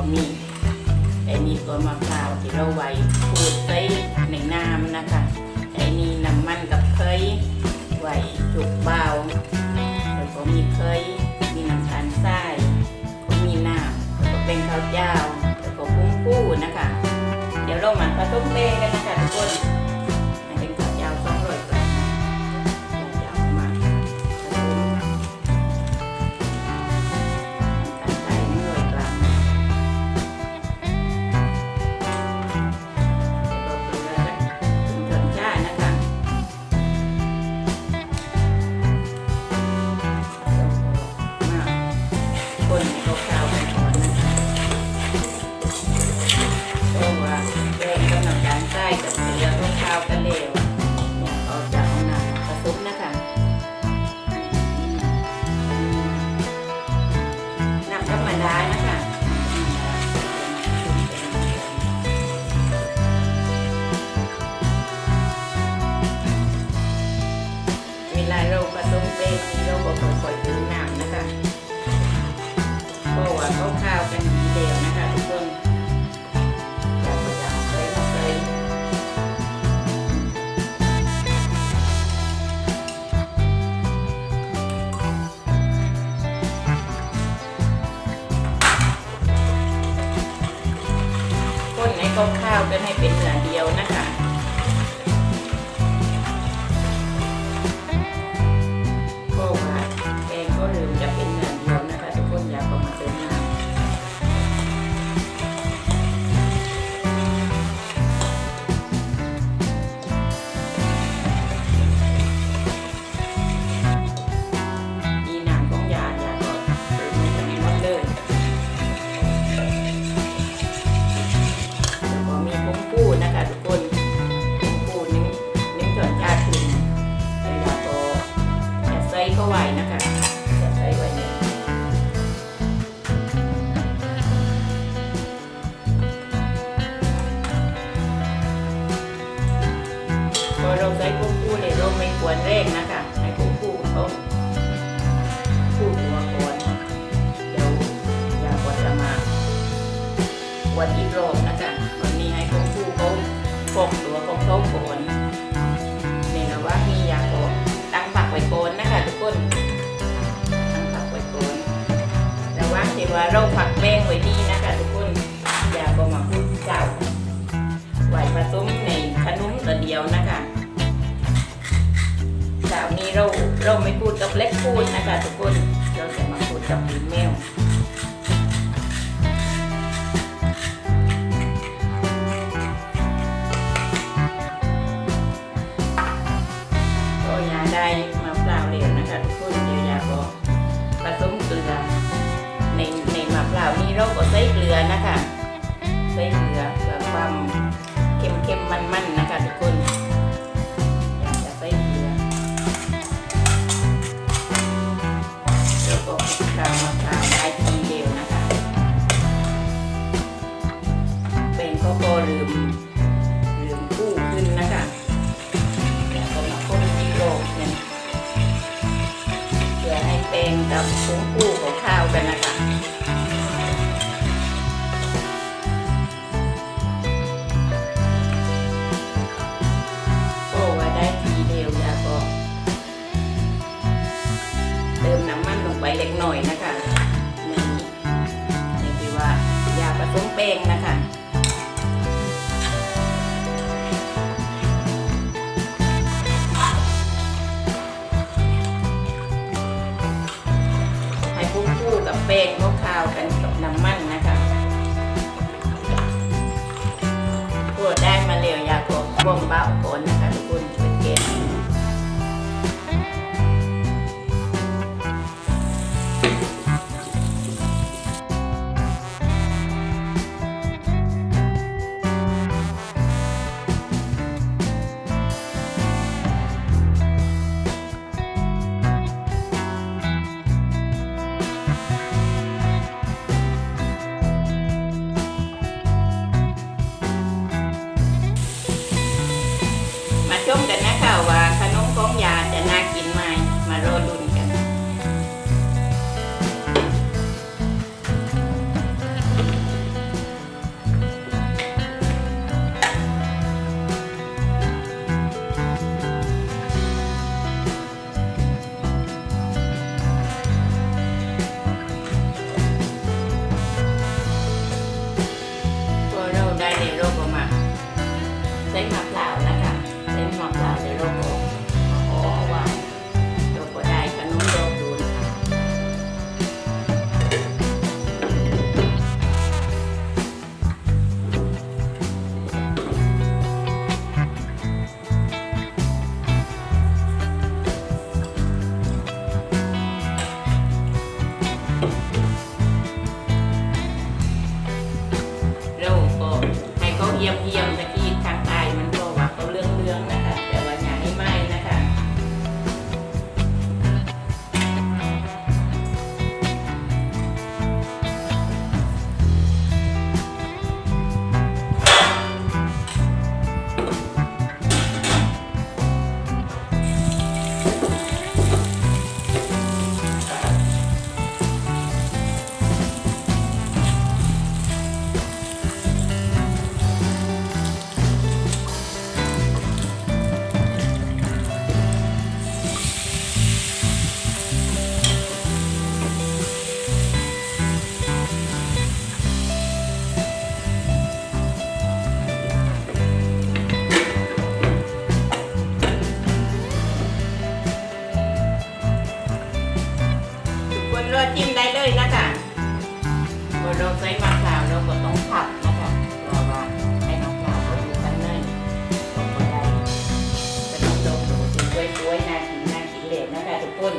ก็มีไอ้นี่ตัวมะพร้าวที่เราไว้ขูดใส่ในน้ำนะคะไอ้นี่น้ำมันกับเคยไว้จุกเบาแล้วก็มีเคยมีน้ำตาลทรายก็มีน้ำแล้วก็เป็นข้าวเจ้าแล้วก็กุ้งกู้นะคะ เดี๋ยวเรามาผสมเบกันนะคะทุกคน ข้าวกันให้เป็นเนื้อเดียวนะคะ วรเร่งนะคะให้ผงปูเขาพูดหัวก่อนเดี๋ยวอยากว่าจะมาวันอีกรอบนะคะวันนี้ให้คุณครูเขาฟอกตัวของเขาก่อนในะว่างนี้อยากก็ตั้งผักไว้ก่อนนะคะทุกคนตั้งผักไว้ก่อนระหว่างที่ว่าเราผักแป้งไว้ดีนะคะทุกคนอยากก็มาพูดเจ้าไว้ผสมในขนมตัวเดียวนะคะ นี้เราเราไม่พูดกับเล็กพูดนะคะทุกคน เราจะมาพูดกับอีเมลก็ยาได้มาเปล่าวเหลวนะคะทุกคนเดี๋ยวยาก็ผสมเกลือในในมะพร้าวนี้เราก็ใส่เกลือนะคะ ใส่เกลือเพื่อความเค็มเค็มมันมันๆนะคะ สมเป่งนะคะ Yep. รอจิ้มได้เลยนะคะพอเราใส่มะพร้าวเราก็ต้องผัดนะคะเพราะว่าให้มะพร้าวเขาอยู่ข้างในก็พอไดจะต้องลงดูถึงกล้วยๆน่ากินน่ากินเลวนะคะทุกคน